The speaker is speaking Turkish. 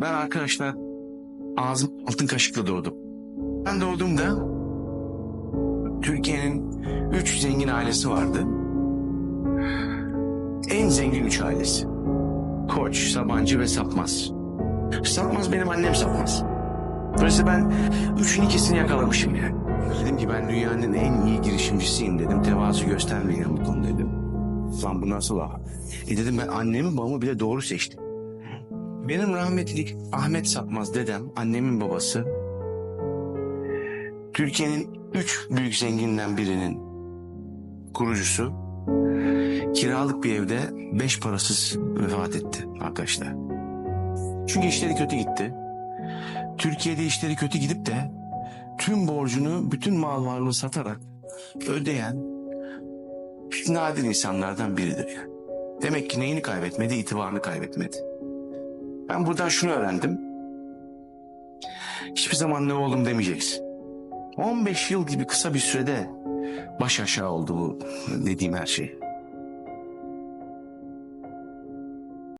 Ben arkadaşlar ağzım altın kaşıkla doğdum. Ben doğduğumda Türkiye'nin üç zengin ailesi vardı. En zengin üç ailesi. Koç, Sabancı ve Sapmaz. Sapmaz benim annem Sapmaz. Dolayısıyla ben üçün ikisini yakalamışım yani. Dedim ki ben dünyanın en iyi girişimcisiyim dedim. Tevazu göstermeyelim bu konuda dedim. Lan bu nasıl ha? E dedim ben annemi babamı bile doğru seçtim. Benim rahmetli Ahmet Sapmaz dedem, annemin babası. Türkiye'nin üç büyük zenginden birinin kurucusu. Kiralık bir evde beş parasız vefat etti arkadaşlar. Çünkü işleri kötü gitti. Türkiye'de işleri kötü gidip de tüm borcunu, bütün mal varlığını satarak ödeyen nadir insanlardan biridir yani. Demek ki neyini kaybetmedi? itibarını kaybetmedi. Ben buradan şunu öğrendim. Hiçbir zaman ne oldum demeyeceksin. 15 yıl gibi kısa bir sürede baş aşağı oldu bu dediğim her şey.